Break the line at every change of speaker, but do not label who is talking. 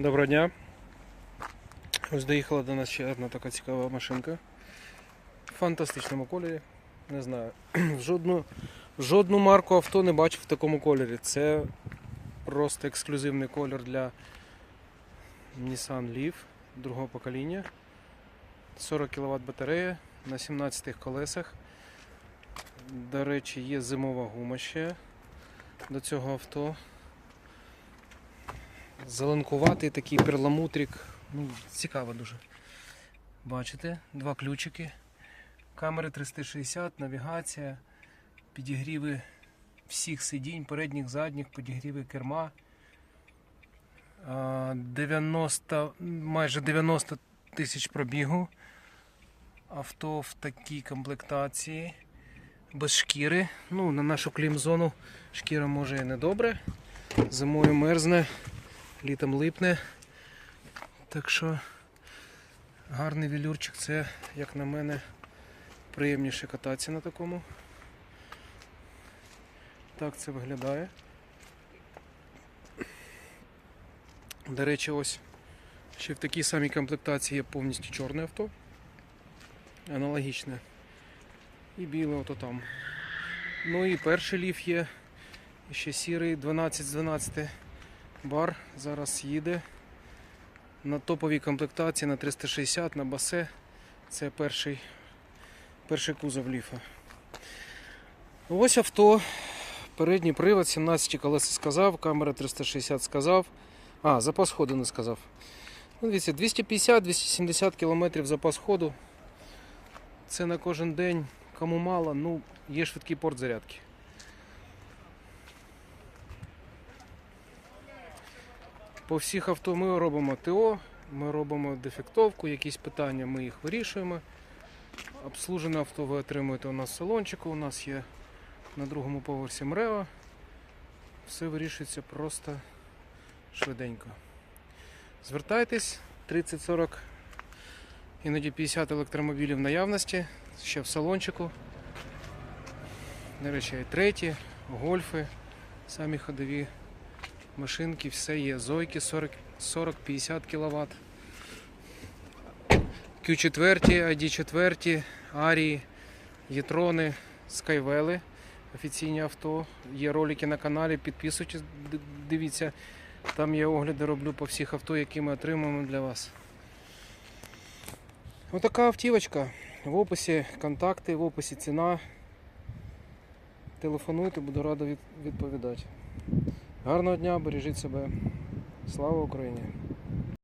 Доброго дня. Ось доїхала до нас ще одна така цікава машинка. В фантастичному кольорі. Не знаю. Жодну, жодну марку авто не бачив в такому кольорі. Це просто ексклюзивний колір для Nissan Leaf другого покоління. 40 кВт батарея на 17 колесах. До речі, є зимова гума ще до цього авто. Зеленкуватий такий перламутрик. Ну, цікаво дуже. Бачите, два ключики. Камери 360, навігація, підігріви всіх сидінь, передніх, задніх, підігріви керма. А, 90, майже 90 тисяч пробігу. Авто в такій комплектації. Без шкіри. Ну, на нашу клім-зону шкіра може і не добре. Зимою мерзне літом липне. Так що гарний велюрчик, це, як на мене, приємніше кататися на такому. Так це виглядає. До речі, ось ще в такій самій комплектації є повністю чорне авто. Аналогічне. І біле ото там. Ну і перший ліф є. І ще сірий 12 з 12 бар зараз їде на топовій комплектації на 360 на басе. Це перший, перший кузов ліфа. Ось авто. Передній привод, 17 колеса сказав, камера 360 сказав. А, запас ходу не сказав. Ну, дивіться, 250-270 км запас ходу. Це на кожен день. Кому мало, ну, є швидкий порт зарядки. По всіх авто ми робимо ТО, ми робимо дефектовку, якісь питання ми їх вирішуємо. Обслужене авто ви отримуєте у нас в салончику, у нас є на другому поверсі МРЕО. Все вирішується просто швиденько. Звертайтесь, 30-40, іноді 50 електромобілів наявності, ще в салончику. До речі, треті, гольфи, самі ходові машинки, все є. Зойки 40-50 кВт. Q4, ID4, Арії, Єтрони, Скайвели, офіційні авто. Є ролики на каналі, підписуйтесь, дивіться. Там я огляди роблю по всіх авто, які ми отримуємо для вас. Отака автівочка. В описі контакти, в описі ціна. Телефонуйте, буду радий відповідати. Гарного дня, бережіть себе. Слава Україні!